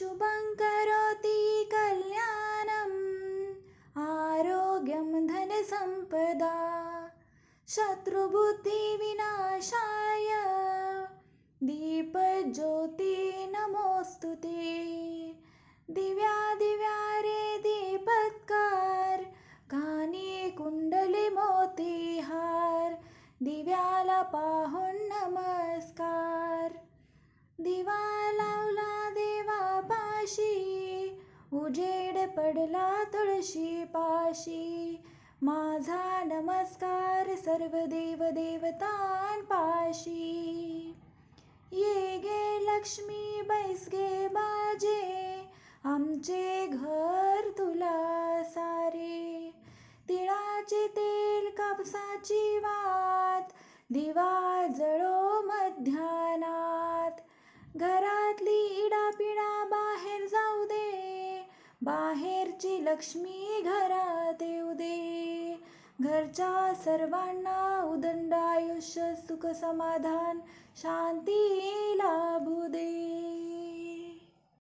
शुभं करोति कल्याणम् आरोग्यं धनसम्पदा शत्रुबुद्धिविनाशाय दीपज्योती नमोऽस्तु ते। दिव्या दिव्या रे दीपत्कार कानी कुंडली मोतीहार दिव्याला पाहून उजेड पडला तुळशी पाशी. माझा नमस्कार सर्व देव देवतांपाशी ये गे लक्ष्मी बैस गे बाजे. आमचे घर तुला सारे. तिळाचे तेल कापसाची वात. दिवा जळो बाहेरची लक्ष्मी घरात येऊ दे. घरच्या सर्वांना उदंड आयुष्य सुख समाधान शांती लाभू दे.